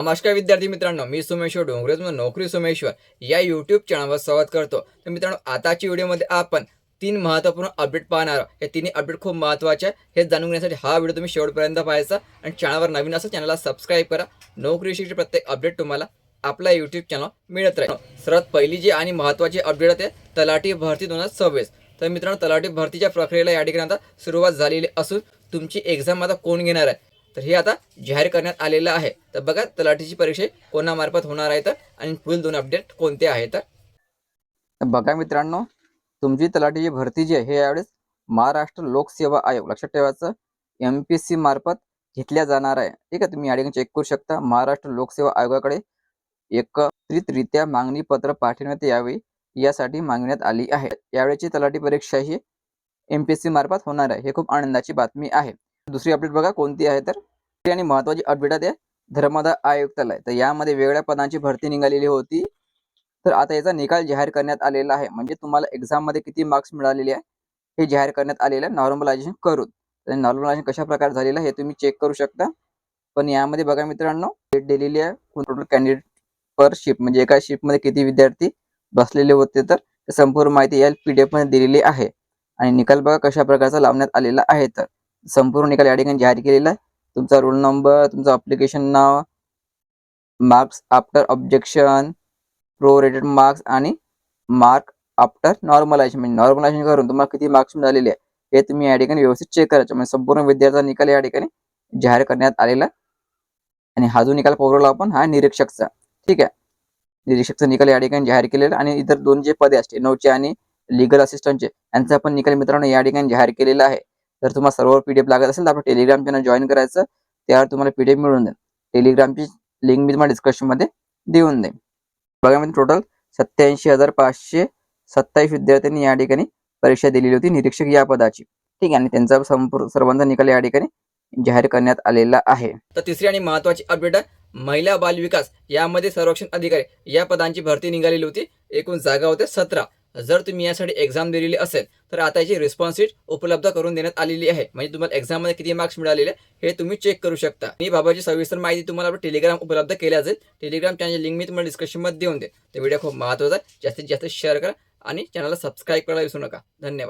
नमस्कार विद्यार्थी मित्रांनो मी सोमेश्वर डोंगरेज नोकरी सोमेश्वर या यूट्यूब चॅनलवर स्वागत करतो. तर मित्रांनो आताच्या व्हिडिओमध्ये आपण तीन महत्त्वपूर्ण अपडेट पाहणार आहोत. हे तिन्ही अपडेट खूप महत्त्वाचे आहे हे जाणून घेण्यासाठी हा व्हिडिओ तुम्ही शेवटपर्यंत पाहायचा आणि चॅनलवर नवीन असं चॅनलला सबस्क्राईब करा. नोकरीविषयीचे प्रत्येक अपडेट तुम्हाला आपला यूट्यूब चॅनल मिळत राहील. सर्वात पहिली जी आणि महत्त्वाची अपडेट आहे तलाठी भरती दोन हजार सव्वीस. तर मित्रांनो तलाठी भरतीच्या प्रक्रियेला या ठिकाणी आता सुरुवात झालेली असून तुमची एक्झाम आता कोण घेणार आहे? तर हे आता जाहीर करण्यात आलेलं आहे. तर बघा तलाठीची परीक्षा कोणामार्फत होणार आहे तर आणि पुढील दोन अपडेट कोणते आहेत? तर बघा मित्रांनो तुमची तलाठीची भरती जी आहे हे यावेळेस महाराष्ट्र लोकसेवा आयोग लक्षात ठेवायचं एम पी सी मार्फत घेतल्या जाणार आहे. ठीक आहे तुम्ही या ठिकाणी चेक करू शकता. महाराष्ट्र लोकसेवा आयोगाकडे एकत्रितरित्या मागणी पत्र पाठवण्यात यावे यासाठी मागण्यात आली आहे. यावेळेची तलाठी परीक्षा ही एम पी एस सी मार्फत होणार आहे. हे खूप आनंदाची बातमी आहे. दुसरी अपडेट बघा कोणती आहे तर? आणि महत्वाची अपडेट आहे धर्मदाय आयुक्तालय. तर यामध्ये वेगळ्या पदांची भरती निघालेली होती. तर आता याचा निकाल जाहीर करण्यात आलेला आहे. म्हणजे तुम्हाला एक्झाममध्ये किती मार्क्स मिळालेले आहे हे जाहीर करण्यात आलेलं आहे. नॉर्मलायझेशन करून. तर नॉर्मलायझेशन कशा प्रकारे झालेलं आहे हे तुम्ही चेक करू शकता. पण यामध्ये बघा मित्रांनो डेट दिलेली आहे. टोटल कॅन्डिडेट पर शिफ्ट म्हणजे एका शिफ्टमध्ये किती विद्यार्थी बसलेले होते तर संपूर्ण माहिती या पी मध्ये दिलेली आहे. आणि निकाल बघा कशा प्रकारचा लावण्यात आलेला आहे तर संपूर्ण निकाल या ठिकाणी जाहीर केलेला आहे. तुमचा रोल नंबर तुमचं अप्लिकेशन नाव marks after objection prorated marks आणि मार्क आफ्टर नॉर्मलायझेशन म्हणजे नॉर्मलायझेशन करून तुम्हाला किती मार्क्स मिळालेले आहे हे तुम्ही या ठिकाणी व्यवस्थित चेक करायचं म्हणजे संपूर्ण विद्यार्थ्याचा निकाल या ठिकाणी जाहीर करण्यात आलेला आणि हा जो निकाल पवरला आपण हा निरीक्षकचा. ठीक आहे? निरीक्षकचा निकाल या ठिकाणी जाहीर केलेला आणि इतर दोन जे पदे असते नऊचे आणि लिगल असिस्टंटचे यांचा पण निकाल मित्रांनो या ठिकाणी जाहीर केलेला आहे. जर तुम्हाला सर्व पीडीएफ लागत असेल तर आपण टेलिग्राम चॅनल जॉईन करायचं. त्यावर तुम्हाला पीडीएफ मिळून जाईल टेलिग्रामची लिंक मी तुम्हाला डिस्क्रिप्शनमध्ये देऊन देईन. बघा मी टोटल सत्याऐंशी हजार पाचशे सत्तावीस विद्यार्थ्यांनी या ठिकाणी परीक्षा दिलेली होती. निरीक्षक या पदाची. ठीक आहे आणि त्यांचा संपूर्ण सर्वांचा निकाल या ठिकाणी जाहीर करण्यात आलेला आहे. तर तिसरी आणि महत्वाची अपडेट आहे. महिला बाल विकास यामध्ये संरक्षण अधिकारी या पदांची भरती निघालेली होती. एकूण जागा होत्या सतरा. जर तुम्ही यासाठी एक्झाम दिलेली असेल तर आता याची रिस्पॉन्स शीट उपलब्ध करून देण्यात आलेली आहे. म्हणजे तुम्हाला एक्झाममध्ये किती मार्क्स मिळालेले हे तुम्ही चेक करू शकता. मी बाबाची सविस्तर माहिती तुम्हाला आपल्या टेलिग्राम उपलब्ध केल्या जाईल टेलिग्राम चॅनल लिंक मी तुम्हाला डिस्क्रिप्शनमध्ये देऊन दे तर व्हिडिओ खूप महत्त्वाचा आहे. जास्तीत जास्त शेअर करा आणि चॅनलला सबस्क्राईब करायला विसरू नका. धन्यवाद.